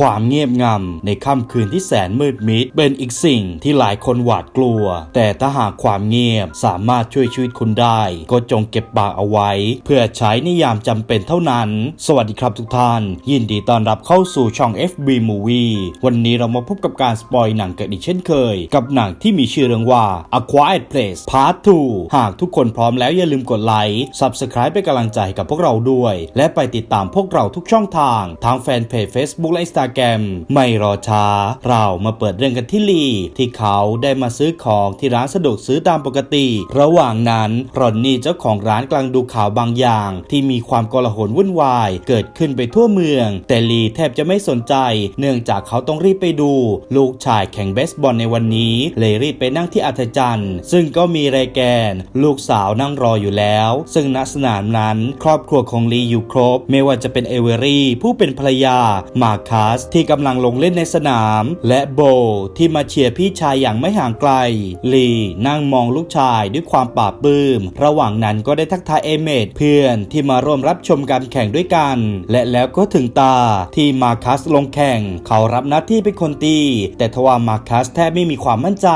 ความเงียบงำในค่ำคืนที่แสนมืดมิด เป็นอีกสิ่งที่หลายคนหวาดกลัว แต่ถ้าหากความเงียบสามารถช่วยชีวิตคุณได้ ก็จงเก็บปากเอาไว้ เพื่อใช้ในยามจำเป็นเท่านั้น สวัสดีครับทุกท่าน ยินดีต้อนรับเข้าสู่ช่อง FB Movie วันนี้เรามาพบกับการสปอยหนังกันอีกเช่นเคย กับหนังที่มีชื่อเรื่องว่า A Quiet Place Part 2 หากทุกคนพร้อมแล้วอย่าลืมกดไลค์ Subscribe เป็นกำลังใจกับพวกเราด้วย และไปติดตามพวกเราทุกช่องทาง ทางแฟนเพจ Facebook และ Instagram ไม่รอช้า เรามาเปิดเรื่องกันที่ลี ที่เขาได้มาซื้อของที่ร้านสะดวกซื้อตามปกติ ระหว่างนั้นรอนนี่เจ้าของร้านกำลังดูข่าวบางอย่าง ที่มีความกลาหลวุ่นวาย เกิดขึ้นไปทั่วเมือง แต่ลีแทบจะไม่สนใจ เนื่องจากเขาต้องรีบไปดู ลูกชายแข่งเบสบอลในวันนี้เลยรีบไปนั่งที่อัธจันทร์ซึ่งก็มีไรแกน ลูกสาวนั่งรออยู่แล้ว ซึ่งณสนามนั้น ครอบครัวของลีอยู่ครบ ไม่ว่าจะเป็นเอเวอรี่ผู้เป็นภรรยา มาคัสที่กำลังลงเล่นในสนาม และโบที่มาเชียร์พี่ชายอย่างไม่ห่างไกล ลีนั่งมองลูกชายด้วยความปลาบปลื้ม ระหว่างนั้นก็ได้ทักทายเอเมดเพื่อนที่มาร่วมรับชมการแข่งด้วยกัน และแล้วก็ถึงตาที่มาคัสลงแข่ง เขารับหน้าที่เป็นคนตี แต่ทว่ามาคัสแทบไม่มีความมั่นใจ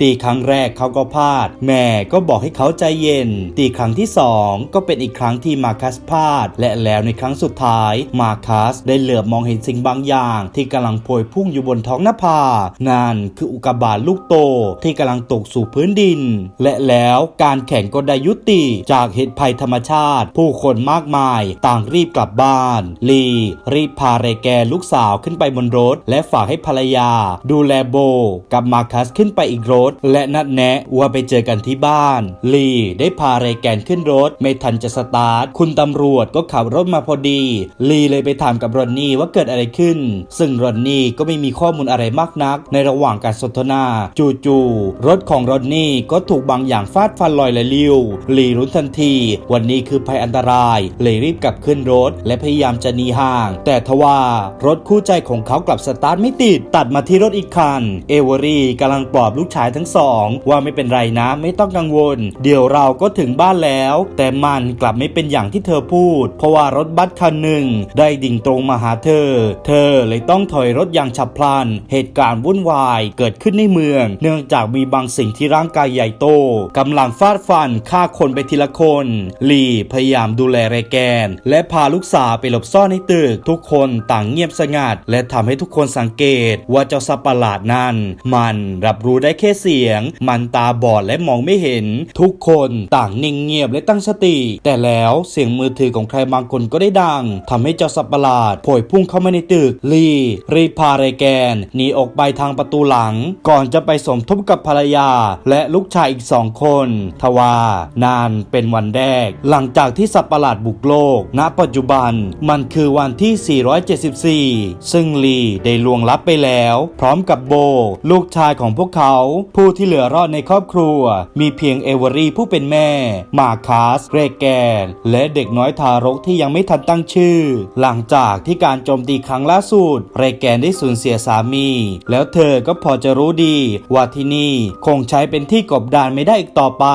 ตีครั้งแรกเขาก็พลาด แม่ก็บอกให้เขาใจเย็น ตีครั้งที่สองก็เป็นอีกครั้งที่มาคัสพลาด และแล้วในครั้งสุดท้ายมาคัสได้เหลือบมองเห็นสิ่งบางอย่างที่กำลังโพยพุ่งอยู่บนท้องหน้าผานั่นคืออุกาบาตลูกโตที่กำลังตกสู่พื้นดิน และแล้วการแข่งก็ได้ยุติจากเหตุภัยธรรมชาติ ผู้คนมากมายต่างรีบกลับบ้าน ลี รีบพาเรแกลูกสาวขึ้นไปบนรถ และฝากให้ภรรยา ดูแลโบกับมาคัสขึ้นไปอีกรถ และนัดแนะว่าไปเจอกันที่บ้าน ลีได้พาเรแกนขึ้นรถ ไม่ทันจะสตาร์ท คุณตำรวจก็ขับรถมาพอดี ลีเลยไปถามกับรอนนี่ว่าเกิดอะไรขึ้นซึ่งรอนนี่ก็ไม่มีข้อมูลอะไรมากนัก ในระหว่างการสนทนา จู่ๆรถของรอนนี่ก็ถูกบางอย่างฟาดฟันลอยและลิ้วลีรู้ทันที วันนี้คือภัยอันตรายเลยรีบกลับขึ้นรถ และพยายามจะหนีห่าง แต่ทว่ารถคู่ใจของเขากลับสตาร์ทไม่ติด ตัดมาที่รถอีกคัน เอเวอรี่กำลังปลอบลูกชายทั้งสอง ว่าไม่เป็นไรนะไม่ต้องกังวล เดี๋ยวเราก็ถึงบ้านแล้ว แต่มันกลับไม่เป็นอย่างที่เธอพูด เพราะว่ารถบัสคันหนึ่งได้ดิ่งตรงมาหาเธอ เธอเลยต้องถอยรถอย่างฉับพลัน เหตุการณ์วุ่นวายเกิดขึ้นในเมือง เนื่องจากมีบางสิ่งที่ร่างกายใหญ่โตกำลังฟาดฟันฆ่าคนไปทีละคน ลีพยายามดูแลไรแกน และพาลูกสาวไปหลบซ่อนในตึก ทุกคนต่างเงียบสงัด และทำให้ทุกคนสังเกตว่าเจ้าสัตว์ประหลาดนั้น มันรับรู้ได้แค่เสียง มันตาบอดและมองไม่เห็น ทุกคนต่างนิ่งเงียบและตั้งสติ แต่แล้วเสียงมือถือของใครบางคนก็ได้ดังทำให้เจ้าสัตว์ประหลาดโผยพุ่งเข้ามาในตึกลีรีพาไรแกนหนีออกไปทางประตูหลัง ก่อนจะไปสมทบกับภรรยา และลูกชายอีกสองคน ทว่านานเป็นวันแรก หลังจากที่สัตว์ประหลาดบุกโลก ณ ปัจจุบันมันคือวันที่ 474 ซึ่งลีได้ล่วงลับไปแล้ว พร้อมกับโบ ลูกชายของพวกเขา ผู้ที่เหลือรอดในครอบครัว มีเพียงเอเวอรี่ผู้เป็นแม่ มาคาสเรแกน และเด็กน้อยทารกที่ยังไม่ทันตั้งชื่อ หลังจากที่การโจมตีครั้งล่าสุดเรแกนได้สูญเสียสามี แล้วเธอก็พอจะรู้ดี ว่าที่นี่คงใช้เป็นที่กบดานไม่ได้อีกต่อไป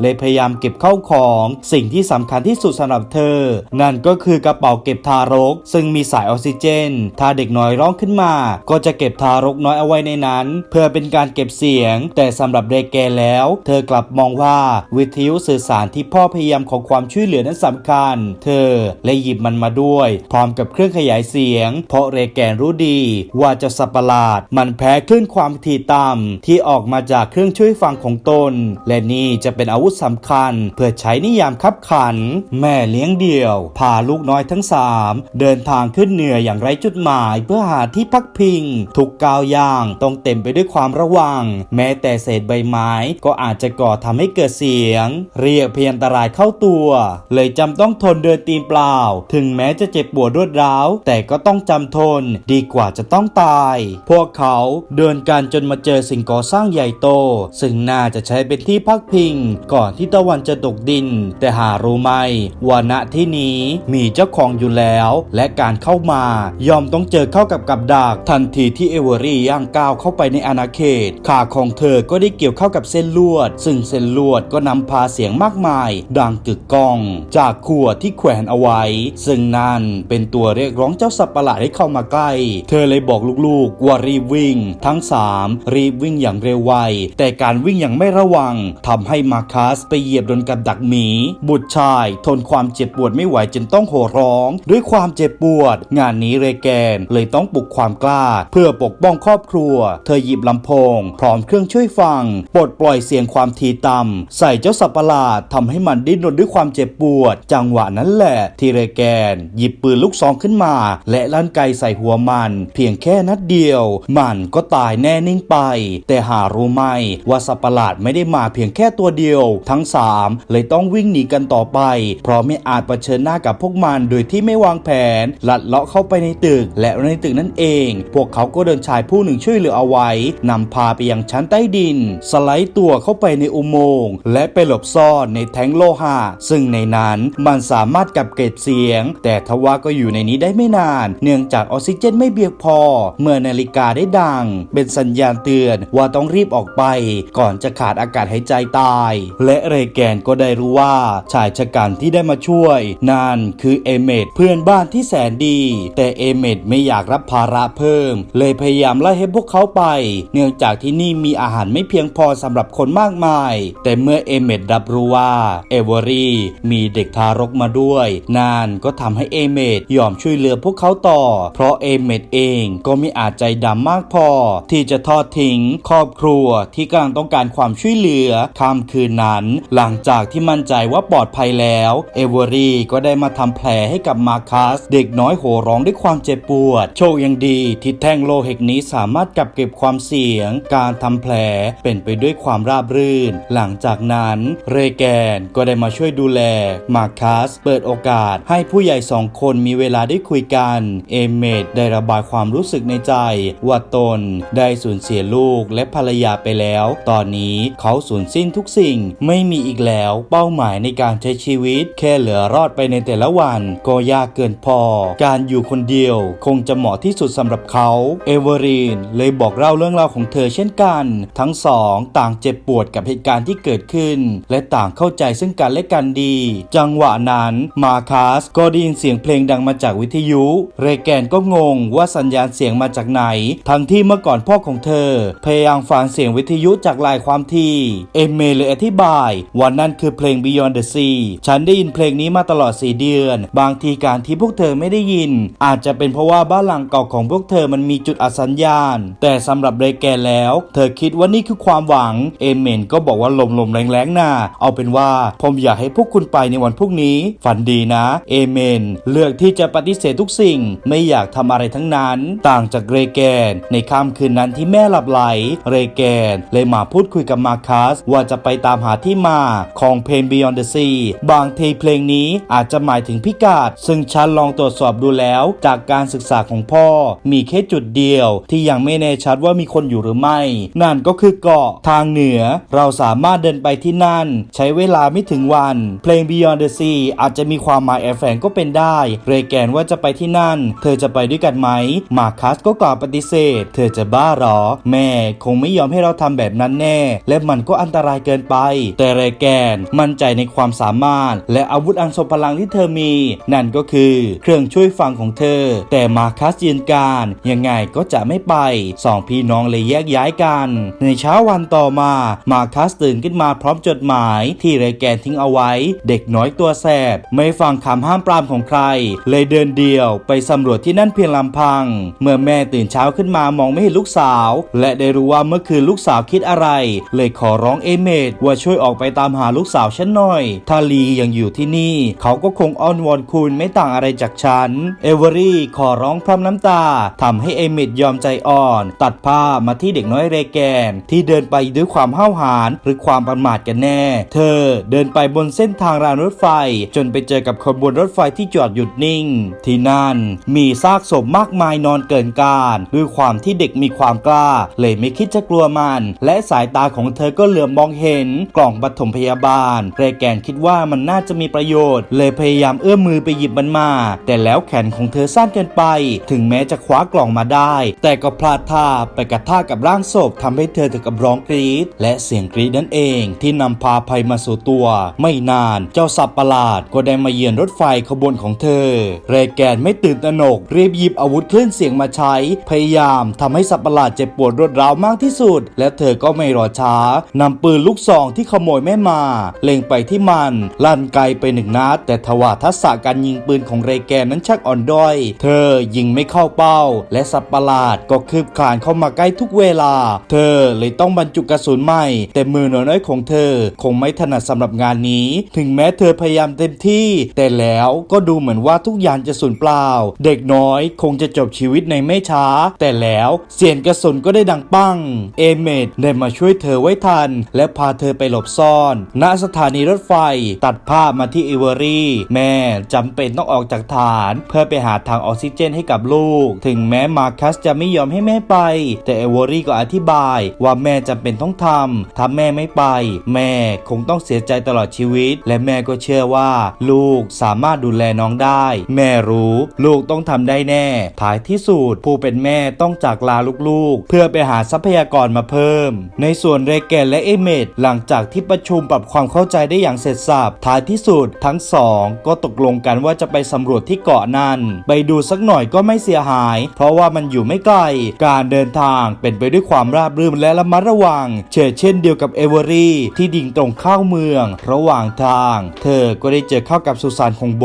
เลยพยายามเก็บเข้าของสิ่งที่สำคัญที่สุดสำหรับเธอ นั่นก็คือกระเป๋าเก็บทารก ซึ่งมีสายออกซิเจน ถ้าเด็กน้อยร้องขึ้นมา ก็จะเก็บทารกน้อยเอาไว้ในนั้น เพื่อเป็นการเก็บเสียง แต่สำหรับเรแกนแล้ว เธอกลับมองว่าวิทยุสื่อสารที่พ่อพยายามขอความช่วยเหลือนั้นสำคัญ เธอเลยหยิบมันมาด้วย พร้อมกับเครื่องขยายเสียง เพราะเรแกนรู้ดี ว่าเจ้าสัตว์ประหลาด มันแพ้คลื่นความถี่ต่ำที่ออกมาจากเครื่องช่วยฟังของตน และนี่จะเป็นอาวุธสำคัญ เพื่อใช้นิยามคับขัน แม่เลี้ยงเดี่ยว พาลูกน้อยทั้งสามเดินทางขึ้นเหนืออย่างไร้จุดหมาย เพื่อหาที่พักพิง ทุกก้าวย่างต้องเต็มไปด้วยความระวัง แม้แต่เศษใบไม้ก็อาจจะก่อทำให้เกิดเสียง เรียกเพียงอันตรายเข้าตัว เลยจำต้องทนเดินตีนเปล่า ถึงแม้จะเจ็บปวดรวดร้าว แต่ก็ต้องจำทนดีกว่าจะต้องตาย พวกเขาเดินกันจนมาเจอสิ่งก่อสร้างใหญ่โต ซึ่งน่าจะใช้เป็นที่พักพิง ก่อนที่ตะวันจะตกดิน แต่หารู้ไหมว่าณที่นี้มีเจ้าของอยู่แล้ว และการเข้ามายอมต้องเจอเข้ากับกับดักทันทีที่เอเวอรี่ย่างก้าวเข้าไปในอาณาเขต ขาของเธอก็ได้เกี่ยวเข้ากับเส้นลวด ซึ่งเส้นลวดก็นำพาเสียงมากมาย ดังกึกก้อง จากขวดที่แขวนเอาไว้ ซึ่งนั่นเป็นตัวเรียกร้องเจ้าสัตว์ประหลาดให้เข้ามาใกล้ เธอเลยบอกลูกๆว่ารีบวิ่ง ทั้งสามรีบวิ่งอย่างเร็วไว แต่การวิ่งอย่างไม่ระวังทำให้มาคัสไปเหยียบโดนกับดักหมี บุตรชายทนความเจ็บปวดไม่ไหวจนต้องโห่ร้อง ด้วยความเจ็บปวด งานนี้เรแกนเลยต้องปลุกความกล้า เพื่อปกป้องครอบครัว เธอหยิบลำโพง พร้อมเครื่องช่วยฟังปลดปล่อยเสียงความทีต่ำใส่เจ้าสัตว์ประหลาดทำให้มันดิ้นรนด้วยความเจ็บปวด จังหวะนั้นแหละที่เรแกน หยิบปืนลูกซองขึ้นมา และลั่นไกใส่หัวมัน เพียงแค่นัดเดียว มันก็ตายแน่นิ่งไป แต่หารู้ไหมว่าสัตว์ประหลาดไม่ได้มาเพียงแค่ตัวเดียว ทั้งสามเลยต้องวิ่งหนีกันต่อไป เพราะไม่อาจเผชิญหน้ากับพวกมันโดยที่ไม่วางแผน ลัดเลาะเข้าไปในตึก และในตึกนั่นเอง พวกเขาก็เดินชายผู้หนึ่งช่วยเหลือเอาไว้นำพาไปยังชั้นใต้ดิน สไลด์ตัวเข้าไปในอุโมงค์และไปหลบซ่อนในแท้งโลหะซึ่งในนั้นมันสามารถกับเกตเสียง แต่ทว่าก็อยู่ในนี้ได้ไม่นาน เนื่องจากออกซิเจนไม่เพียงพอ เมื่อนาฬิกาได้ดัง เป็นสัญญาณเตือนว่าต้องรีบออกไป ก่อนจะขาดอากาศหายใจตาย และเรแกนก็ได้รู้ว่าชายชะกันที่ได้มาช่วย นั่นคือเอเมดเพื่อนบ้านที่แสนดี แต่เอเมดไม่อยากรับภาระเพิ่ม เลยพยายามไล่ให้พวกเขาไป เนื่องจากที่นี่มีอาหารไม่เพียงพอสำหรับคนมากมาย แต่เมื่อเอเมดรับรู้ว่าเอเวอรี่มีเด็กทารกมาด้วย นั่นก็ทำให้เอเมดยอมช่วยเหลือพวกเขาต่อเพราะเอเมดเองก็ไม่อาจใจดำมากพอ ที่จะทอดทิ้ง ครอบครัวที่กำลังต้องการความช่วยเหลือค่ำคืนนั้น หลังจากที่มั่นใจว่าปลอดภัยแล้ว เอเวอรี่ก็ได้มาทำแผลให้กับมาคัส เด็กน้อยโห่ร้องด้วยความเจ็บปวด โชคยังดีที่แท่งโลหิตนี้สามารถกักเก็บความเสี่ยง การทำแผลเป็นไปด้วยความราบรื่น หลังจากนั้นเรแกนก็ได้มาช่วยดูแล มาคัส เปิดโอกาสให้ผู้ใหญ่สองคนมีเวลาได้คุยกัน เอเมดได้ระบายความรู้สึกในใจ ว่าตนได้สูญเสียลูกและภรรยาไปแล้ว ตอนนี้เขาสูญสิ้นทุกสิ่ง ไม่มีอีกแล้วเป้าหมายในการใช้ชีวิต แค่เหลือรอดไปในแต่ละวัน ก็ยากเกินพอ การอยู่คนเดียว คงจะเหมาะที่สุดสำหรับเขา เอเวอรีนเลยบอกเล่าเรื่องราวของเธอเช่นกัน ทั้งสองต่างเจ็บปวดกับเหตุการณ์ที่เกิดขึ้น และต่างเข้าใจซึ่งกันและกันดี จังหวะนั้นมาคัสก็ได้ยินเสียงเพลงดังมาจากวิทยุ เรแกนก็งงว่าสัญญาณเสียงมาจากไหน ทั้งที่เมื่อก่อนพ่อของเธอ พยายามฟังเสียงวิทยุจากลายความที่ เอเมเลยอธิบายว่านั่นคือเพลง Beyond the Sea ฉันได้ยินเพลงนี้มาตลอด 4 เดือน บางทีการที่พวกเธอไม่ได้ยิน อาจจะเป็นเพราะว่าบ้านหลังเก่าของพวกเธอมันมีจุดอัสัญญาณ แต่สำหรับเรแกนแล้ว เธอคิดว่านี่คือความหวัง เอเมนก็บอกว่าลมลมๆแรงๆน่าเอาเป็นว่าผมอยากให้พวกคุณไปในวันพรุ่งนี้ ฝันดีนะ เอเมน เลือกที่จะปฏิเสธทุกสิ่ง ไม่อยากทำอะไรทั้งนั้น ต่างจากเรแกน ในค่ำคืนนั้นที่แม่หลับไหล เรแกนเลยมาพูดคุยกับมาคัสว่าจะไปตามหาที่มาของเพลง Beyond the Sea บางทีเพลงนี้อาจจะหมายถึงพิกาดซึ่งฉันลองตรวจสอบดูแล้ว จากการศึกษาของพ่อ มีแค่จุดเดียวที่ยังไม่แน่ชัดว่ามีคนอยู่หรือไม่ นั่นก็คือเกาะทางเหนือ เราสามารถเดินไปที่นั่น ใช้เวลาไม่ถึงวัน เพลง Beyond the Sea อาจจะมีความหมายแอบแฝงก็เป็นได้ เรแกนว่าจะไปที่นั่น เธอจะไปด้วยกันไหม มาคัสก็กล่าวปฏิเสธ เธอจะบ้าหรอ แม่คงไม่ยอมให้เราทำแบบนั้นแน่ และมันก็อันตรายเกินไป แต่เรแกนมั่นใจในความสามารถ และอาวุธอันทรงพลังที่เธอมี นั่นก็คือเครื่องช่วยฟังของเธอ แต่มาคัสยืนการยังไงก็จะไม่ไปสองพี่น้องเลยแยกย้ายกัน ในเช้าวันต่อมา มาคัสตื่นขึ้นมาพร้อมจดหมาย ที่เรแกนทิ้งเอาไว้ เด็กน้อยตัวแสบ ไม่ฟังคำห้ามปรามของใคร เลยเดินเดี่ยวไปสำรวจที่นั่นเพียงลำพัง เมื่อแม่ตื่นเช้าขึ้นมามองไม่เห็นลูกสาว และได้รู้ว่าเมื่อคืนลูกสาวคิดอะไร เลยขอร้องเอเมดว่าช่วยออกไปตามหาลูกสาวฉันหน่อย ถ้าลียังอยู่ที่นี่ เขาก็คงอ้อนวอนคุณไม่ต่างอะไรจากฉัน เอเวอรี่ขอร้องพร่ำน้ำตาทำให้เอเมดยอมใจอ่อน ตัดผ้ามาที่เด็กน้อยเรแกน ที่เดินไปด้วยความห้าวหาญหรือความประมาทกันแน่ เธอเดินไปบนเส้นทางรางรถไฟ จนไปเจอกับขบวนรถไฟที่จอดหยุดนิ่ง ที่นั่นมีซากศพมากมายนอนเกินการด้วยความที่เด็กมีความกล้า เลยไม่คิดจะกลัวมัน และสายตาของเธอก็เหลือบมองเห็นกล่องปฐมพยาบาลเรแกนคิดว่ามันน่าจะมีประโยชน์ เลยพยายามเอื้อมมือไปหยิบมันมา แต่แล้วแขนของเธอสั้นเกินไป ถึงแม้จะคว้ากล่องมาได้ แต่ก็พลาดท่าไปกระท่ากับร่างศพทำให้เธอถึงกับร้องกรีดและเสียงกรีดนั่นเอง ที่นำพาภัยมาสู่ตัว ไม่นานเจ้าสัตว์ประหลาดก็ได้มาเยือนรถไฟขบวนของเธอ เรแกนไม่ตื่นตระหนกรีบหยิบอาวุธคลื่นเสียงมาใช้ พยายามทำให้สัตว์ประหลาดเจ็บปวดรวดร้าวมากที่สุด และเธอก็ไม่รอช้านำปืนลูกซองที่ขโมยแม่มา เล็งไปที่มัน ลั่นไกลไปหนึ่งนัด แต่ทว่าทักษะการยิงปืนของเรแกนนั้นชักอ่อนด้อย เธอยิงไม่เข้าเป้า และสัตว์ประหลาดก็คืบคลานเข้ามาใกล้ทุกเวลา เธอเลยต้องบรรจุกระสุนใหม่ แต่มือน้อยของเธอ คงไม่ถนัดสำหรับงานนี้ ถึงแม้เธอพยายามเต็มที่ แต่แล้วก็ดูเหมือนว่าทุกอย่างจะสูญเปล่า เด็กน้อยคงจะจบชีวิตในไม่ช้า แต่แล้วเสียงกระสุนก็ได้ดังปัง เอเมดได้มาช่วยเธอไว้ทัน และพาเธอไปหลบซ่อน ณสถานีรถไฟตัดภาพมาที่เอเวอรี่ แม่จำเป็นต้องออกจากฐาน เพื่อไปหาทางออกซิเจนให้กับลูก ถึงแม้มาคัสจะไม่ยอมให้แม่ไป แต่เอเวอรี่ก็อธิบายว่าแม่จำเป็นต้องทำถ้าแม่ไม่ไป แม่คงต้องเสียใจตลอดชีวิต และแม่ก็เชื่อว่า ลูกสามารถดูแลน้องได้ แม่รู้ ลูกต้องทำได้แน่ ท้ายที่สุดผู้เป็นแม่ต้องจากลาลูกๆ เพื่อไปหาทรัพยากรมาเพิ่ม ในส่วนเรเกนและเอเมดหลังจากที่ประชุมปรับความเข้าใจได้อย่างเสร็จสับท้ายที่สุดทั้งสองก็ตกลงกันว่าจะไปสำรวจที่เกาะนั้น ไปดูสักหน่อยก็ไม่เสียหาย เพราะว่ามันอยู่ไม่ไกล การเดินทางเป็นไปด้วยความราบรื่นและระมัดระวัง เช่นเช่นเดียวกับเอเวอรี่ที่ดิ่งตรงเข้าเมือง ระหว่างทาง เธอก็ได้เจอเข้ากับสุสานของโบ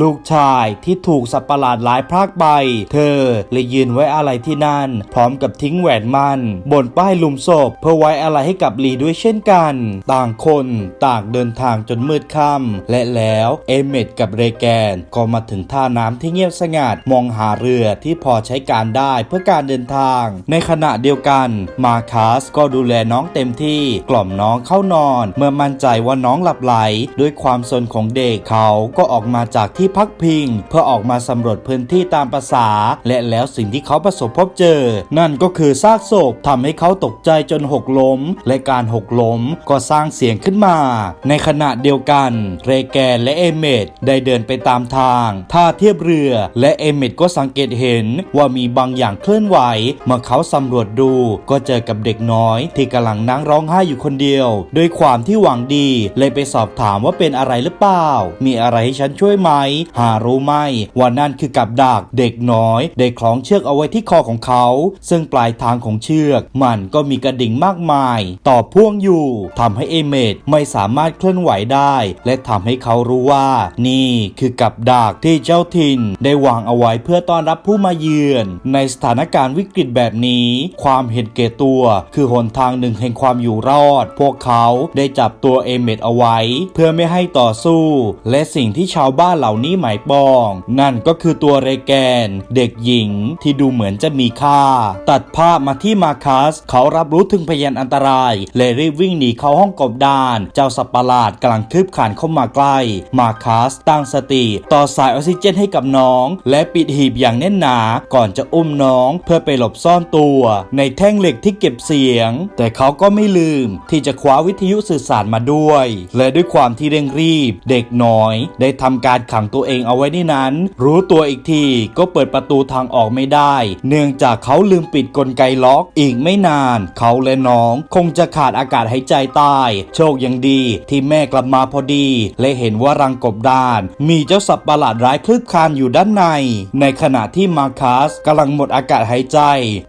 ลูกชายที่ถูกสัตว์ประหลาดหลายพรากไป เธอเลยยืนไว้อะไรที่นั่น พร้อมกับทิ้งแหวนมันบนป้ายหลุมศพ เพื่อไว้อะไรให้กับลีด้วยเช่นกัน ต่างคนต่างเดินทางจนมืดค่ำและแล้วเอเมดกับเรแกนก็มาถึงท่าน้ำที่เงียบสงัดมองหาเรือที่พอใช้การได้เพื่อการเดินทาง ในขณะเดียวกัน มาคัสก็ดูแลน้องเต็มที่กล่อมน้องเข้านอน เมื่อมั่นใจว่าน้องหลับไหลด้วยความสนของเด็กเขาก็ออกมาจากที่พักพิง เพื่อออกมาสำรวจพื้นที่ตามประษา และแล้วสิ่งที่เขาประสบพบเจอ นั่นก็คือซากศพทำให้เขาตกใจจนหกล้ม และการหกล้มก็สร้างเสียงขึ้นมา ในขณะเดียวกัน เรแกนและเอเมดได้เดินไปตามทางท่าเทียบเรือ และเอเมดก็สังเกตเห็นว่ามีบางอย่างเคลื่อนไหว เมื่อเขาสำรวจดูก็เจอกับเด็กน้อย ที่กำลังนั่งร้องไห้อยู่คนเดียว ด้วยความที่หวังดี เลยไปสอบถามว่าเป็นอะไรหรือเปล่า มีอะไรให้ฉันช่วยไหม หารู้ไหมว่านั่นคือกับดักเด็กน้อย ได้คล้องเชือกเอาไว้ที่คอของเขา ซึ่งปลายทางของเชือก มันก็มีกระดิ่งมากมาย ต่อพ่วงอยู่ทำให้เอเมดไม่สามารถเคลื่อนไหวได้ และทำให้เขารู้ว่า นี่คือกับดักที่เจ้าถิ่น ได้วางเอาไว้เพื่อต้อนรับผู้มาเยือน ในสถานการณ์วิกฤตแบบนี้ ความเห็นแก่ตัว คือหนทางหนึ่งแห่งความอยู่รอด พวกเขาได้จับตัวเอเมดเอาไว้ เพื่อไม่ให้ต่อสู้ และสิ่งที่ชาวบ้านเหล่านี้หมายปอง นั่นก็คือตัวเรแกน เด็กหญิงที่ดูเหมือนจะมีค่า ตัดภาพมาที่มาคัส เขารับรู้ถึงพยานอันตรายและรีบวิ่งหนีเข้าห้องกบดาน เจ้าสัตว์ประหลาดกำลังคืบขานเข้ามาใกล้ มาคัสตั้งสติ ต่อสายออกซิเจนให้กับน้อง และปิดหีบอย่างแน่นหนาก่อนจะอุ้มน้องเพื่อไปหลบซ่อนตัว ในแท่งเหล็กที่เก็บเสียง แต่เขาก็ไม่ลืมที่จะคว้าวิทยุสื่อสารมาด้วย และด้วยความที่เร่งรีบ เด็กน้อย ได้ทำการขังตัวเองเอาไว้ในนั้น รู้ตัวอีกทีก็เปิดประตูทางออกไม่ได้ เนื่องจากเขาลืมปิดกลไกล็อกอีกไม่นาน เขาและน้องคงจะขาดอากาศหายใจตาย โชคยังดีที่แม่กลับมาพอดี และเห็นว่ารังกบดาน มีเจ้าสัตว์ประหลาดร้ายคลืบคลานอยู่ด้านใน ในขณะที่มาคัสกำลังหมดอากาศหายใจ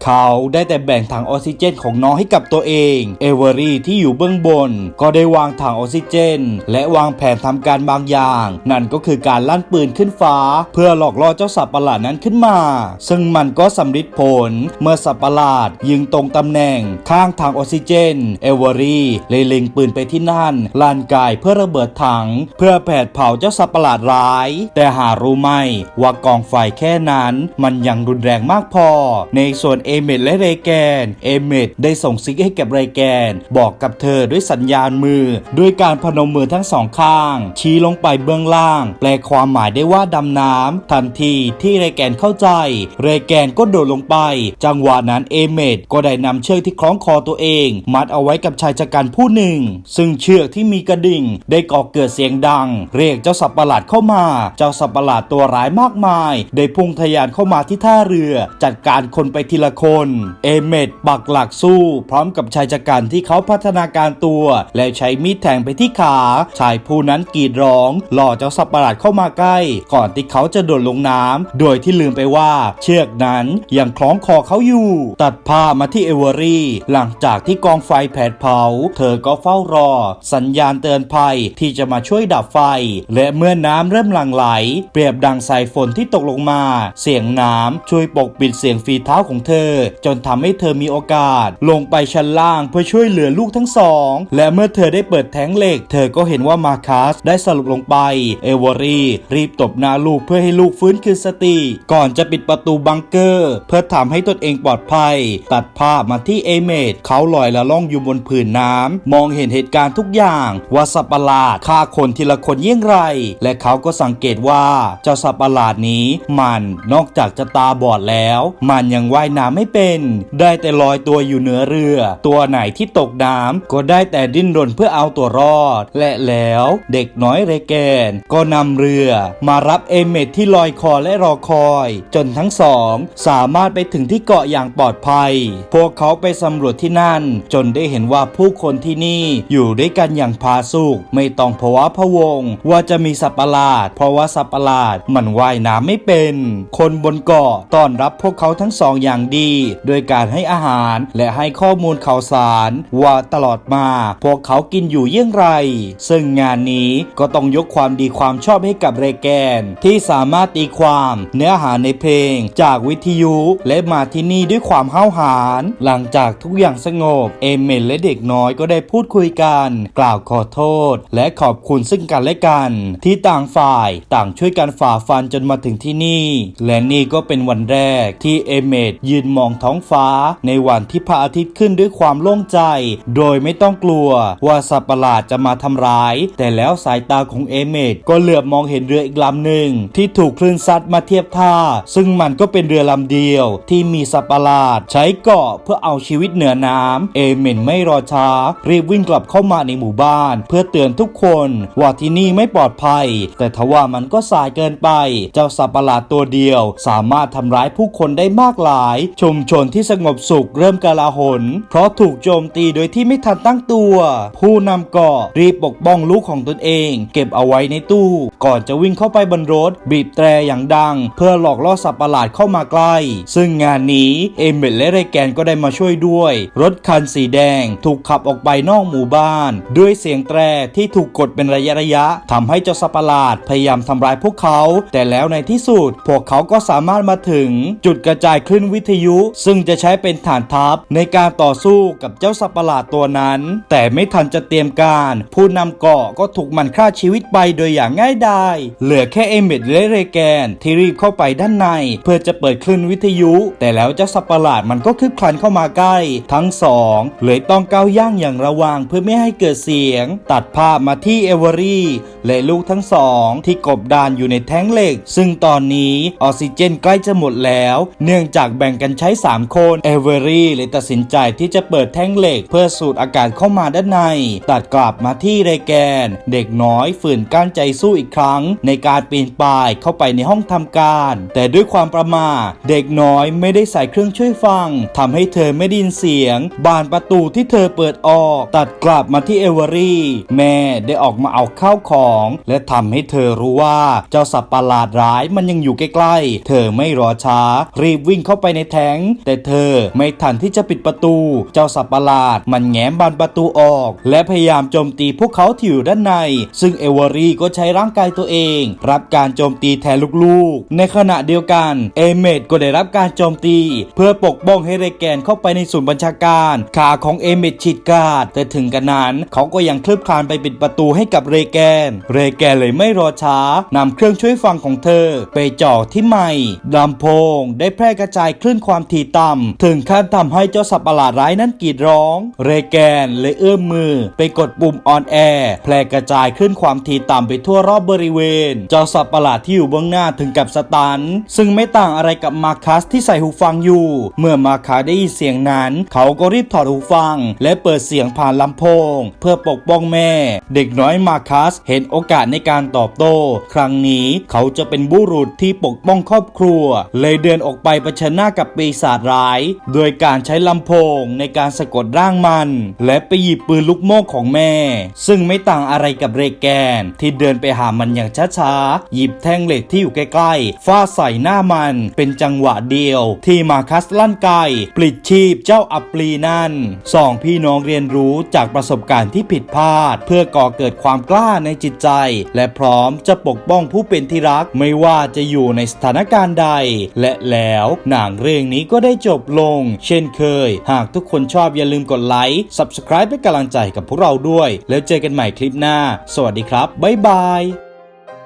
เขาได้แต่แบ่งถังออกซิเจนของน้องให้กับตัวเอง เอเวอรี่ที่อยู่เบื้องบน ก็ได้วางถังออกซิเจน และวางแผนทำการบางอย่าง นั่นก็คือการลั่นปืนขึ้นฟ้า เพื่อหลอกล่อเจ้าสัตว์ประหลาดนั้นขึ้นมา ซึ่งมันก็สำเร็จผลเมื่อสัตว์ประหลาด ยิงตรงตำแหน่งข้างถังออกซิเจน เอเวอรี่เลยเล็งปืนไปที่นั่นลานกายเพื่อระเบิดถัง เพื่อแผดเผาเจ้าสัตว์ประหลาดร้าย แต่หารู้ไหมว่ากองไฟแค่นั้นมันยังรุนแรงมากพอ ในส่วนเอเมดและเรแกน เอเมดได้ส่งซิกให้กับเรแกน บอกกับเธอด้วยสัญญาณมือ ด้วยการพนมมือทั้งสองข้าง ชี้ลงไปเบื้องล่าง แปลความหมายได้ว่าดำน้ำทันทีที่เรแกนเข้าใจ เรแกนก็โดดลงไป จังหวะนั้นเอเมดก็ได้นำเชือกที่คล้องคอตัวเอง มัดเอาไว้กับชายชะกันผู้หนึ่ง ซึ่งเชือกที่มีกระดิ่ง ได้ก่อเกิดเสียงดัง เรียกเจ้าสัตว์ประหลาดเข้ามา เจ้าสัตว์ประหลาดตัวร้ายมากมาย ได้พุ่งทะยานเข้ามาที่ท่าเรือ จัดการคนไปทีละคน เอเมดปักหลักสู้ พร้อมกับชายชะกันที่เขาพัฒนาการตัว และใช้มีดแทงไปที่ขา ชายผู้นั้นกรีดร้อง หล่อเจ้าสัตว์ประหลาดเข้ามาใกล้ ก่อนที่เขาจะโดดลงน้ำโดยที่ลืมไปว่าเชือกนั้นยังคล้องคอเขาอยู่ ตัดภามาที่เอเวอรี่ หลังจากที่กองไฟแผดเผา เธอก็เฝ้ารอ สัญญาณเตือนภัยที่จะมาช่วยดับไฟ และเมื่อน้ำเริ่มหลั่งไหล เปรียบดังสายฝนที่ตกลงมา เสียงน้ำช่วยปกปิดเสียงฝีเท้าของเธอ จนทำให้เธอมีโอกาส ลงไปชั้นล่างเพื่อช่วยเหลือลูกทั้งสอง และเมื่อเธอได้เปิดแท้งเหล็ก เธอก็เห็นว่ามาคัสได้สลบลงไป เอเวอรี่ รีบตบหน้าลูกเพื่อให้ลูกฟื้นคืนสติก่อนจะปิดประตูบังเกอร์ เพื่อทำให้ตนเองปลอดภัย ตัดภาพมาที่เอเมดเขาลอยละล่องอยู่บนผืนน้ำมองเห็นเหตุการณ์ทุกอย่างว่าสัตว์ประหลาดฆ่าคนทีละคนเยี่ยงไร และเขาก็สังเกตว่าเจ้าสัตว์ประหลาดนี้ มันนอกจากจะตาบอดแล้ว มันยังว่ายน้ำไม่เป็น ได้แต่ลอยตัวอยู่เหนือเรือ ตัวไหนที่ตกน้ำก็ได้แต่ดิ้นรนเพื่อเอาตัวรอด และแล้วเด็กน้อยเรแกน ก็นำเรือ มารับเอเมดที่ลอยคอและรอคอย จนทั้งสอง สามารถไปถึงที่เกาะอย่างปลอดภัย พวกเขาไปสำรวจที่นั่น จนได้เห็นว่าผู้คนที่นี่อยู่ด้วยกันอย่างพาสุกไม่ต้องภาวะพะวง ว่าจะมีสัตว์ประหลาด เพราะว่าสัตว์ประหลาดมันว่ายน้ำไม่เป็น คนบนเกาะต้อนรับพวกเขาทั้งสองอย่างดี โดยการให้อาหารและให้ข้อมูลข่าวสาร ว่าตลอดมา พวกเขากินอยู่เยี่ยงไร ซึ่งงานนี้ก็ต้องยกความดีความชอบให้กับเรแกน ที่สามารถตีความเนื้อหาในเพลง จากวิทยุและมาที่นี่ด้วยความห้าวหาญหลังจากทุกอย่างสงบ เอเมนและเด็กน้อยก็ได้พูดคุยกัน กล่าวขอโทษ และขอบคุณซึ่งกันและกัน ที่ต่างฝ่ายต่างช่วยกันฝ่าฟันจนมาถึงที่นี่ และนี่ก็เป็นวันแรกที่เอเมดยืนมองท้องฟ้า ในวันที่พระอาทิตย์ขึ้นด้วยความโล่งใจ โดยไม่ต้องกลัวว่าสัตว์ประหลาดจะมาทำร้าย แต่แล้วสายตาของเอเมดก็เหลือบมองเห็นเรืออีกลำหนึ่งที่ถูกคลื่นซัดมาเทียบท่า ซึ่งมันก็เป็นเรือลำเดียวที่มีสัตว์ประหลาด ใช้เกาะเพื่อเอาชีวิตเหนือน้ำเอเมนไม่รอช้า รีบวิ่งกลับเข้ามาในหมู่บ้าน เพื่อเตือนทุกคนว่าที่นี่ไม่ปลอดภัย แต่ทว่ามันก็สายเกินไป เจ้าสัตว์ประหลาดตัวเดียว สามารถทำร้ายผู้คนได้มากหลาย ชุมชนที่สงบสุขเริ่มกลาหน เพราะถูกโจมตีโดยที่ไม่ทันตั้งตัว ผู้นำเกาะรีบปกป้องลูกของตนเอง เก็บเอาไว้ในตู้ ก่อนจะวิ่งเข้าไปบนรถ บีบแตรอย่างดังเพื่อหลอกล่อสัตว์ประหลาดเข้ามาใกล้ ซึ่งงานนี้เอเมดและเรแกนก็ได้มาช่วยด้วย รถคันสีแดงถูกขับออกไปนอกหมู่บ้าน ด้วยเสียงแตรที่ถูกกดเป็นระยะระยะทำให้เจ้าสัตว์ประหลาดพยายามทำร้ายพวกเขา แต่แล้วในที่สุด พวกเขาก็สามารถมาถึงจุดกระจายคลื่นวิทยุ ซึ่งจะใช้เป็นฐานทัพในการต่อสู้กับเจ้าสัตว์ประหลาดตัวนั้น แต่ไม่ทันจะเตรียมการ ผู้นำเกาะก็ถูกมันฆ่าชีวิตไปโดยอย่างง่ายดายเหลือแค่เอเมดและเรแกนที่รีบเข้าไปด้านใน เพื่อจะเปิดคลื่นวิทยุ แต่แล้วเจ้าสัตว์ประหลาดมันก็คึกคลันเข้ามาใกล้ ทั้งสองเลยต้องก้าวย่างอย่างระวังเพื่อไม่ให้เกิดเสียง ตัดภาพมาที่เอเวอรี่และลูกทั้งสองที่กบดานอยู่ในแท้งเหล็ก ซึ่งตอนนี้ออกซิเจนใกล้จะหมดแล้ว เนื่องจากแบ่งกันใช้ 3 คนเอเวอรี่เลยตัดสินใจที่จะเปิดแท้งเหล็ก เพื่อสูดอากาศเข้ามาด้านใน ตัดกลับมาที่เรแกน เด็กน้อยฝืนกั้นใจสู้อีกครั้ง ในการปีนป่ายเข้าไปในห้องทำการแต่ด้วยความประมาทเด็กน้อยไม่ได้ใส่เครื่องช่วยฟังทำให้เธอไม่ได้ยินเสียง บานประตูที่เธอเปิดออก ตัดกลับมาที่เอเวอรี่ แม่ได้ออกมาเอาข้าวของ และทำให้เธอรู้ว่าเจ้าสัตว์ประหลาดร้ายมันยังอยู่ใกล้ๆ เธอไม่รอช้า รีบวิ่งเข้าไปในแทงแต่เธอไม่ทันที่จะปิดประตู เจ้าสัตว์ประหลาดมันแง้มบานประตูออก และพยายามโจมตีพวกเขาที่อยู่ด้านใน ซึ่งเอเวอรี่ก็ใช้ร่างกายตัวเอง รับการโจมตีแทนลูกๆในขณะเดียวกันเอเมดก็ได้รับการโจมตี เพื่อปกป้องให้เรแกนเข้าไปในศูนย์บัญชาการ ขาของเอเมดฉีดกาด แต่ถึงกันนั้นเขาก็ยังคลืบคลานไปปิดประตูให้กับเรแกน เรแกนเลยไม่รอช้านำเครื่องช่วยฟังของเธอ ไปจ่อที่ไมค์ลำโพง ได้แพร่กระจายคลื่นความถี่ต่ำถึงขั้นทำให้เจ้าสัตว์ประหลาดร้ายนั้นกรีดร้อง เรแกนเลยเอื้อมมือ ไปกดปุ่มออนแอร์แพร่กระจายคลื่นความถี่ต่ำไปทั่วรอบบริเวณ เจ้าสัตว์ประหลาดที่อยู่เบื้องหน้าถึงกับสตันซึ่งไม่ต่างอะไรกับมาคัสที่ใส่หูฟังอยู่ เมื่อมาคัสได้ยินเสียงนั้น เขาก็รีบถอดหูฟัง และเปิดเสียงผ่านลำโพง เพื่อปกป้องแม่ เด็กน้อยมาคัสเห็นโอกาสในการตอบโต้ ครั้งนี้เขาจะเป็นบุรุษที่ปกป้องครอบครัว เลยเดินออกไปเผชิญหน้ากับปีศาจร้าย โดยการใช้ลำโพงในการสะกดร่างมัน และไปหยิบปืนลูกโม่ของแม่ ซึ่งไม่ต่างอะไรกับเรแกน ที่เดินไปหามันอย่างช้าๆหยิบแท่งเหล็กที่อยู่ใกล้ๆฟาใส่หน้ามัน เป็นจังหวะเดียว ที่มาคัสลั่นไกปลิดชีพเจ้าอัปลีนั่นสองพี่น้องเรียนรู้จากประสบการณ์ที่ผิดพลาด เพื่อก่อเกิดความกล้าในจิตใจ และพร้อมจะปกป้องผู้เป็นที่รักไม่ว่าจะอยู่ในสถานการณ์ใด และแล้วหนังเรื่องนี้ก็ได้จบลง เช่นเคย หากทุกคนชอบอย่าลืมกดไลค์ Subscribe เป็นกำลังใจกับพวกเราด้วย แล้วเจอกันใหม่คลิปหน้า สวัสดีครับ บ๊ายบาย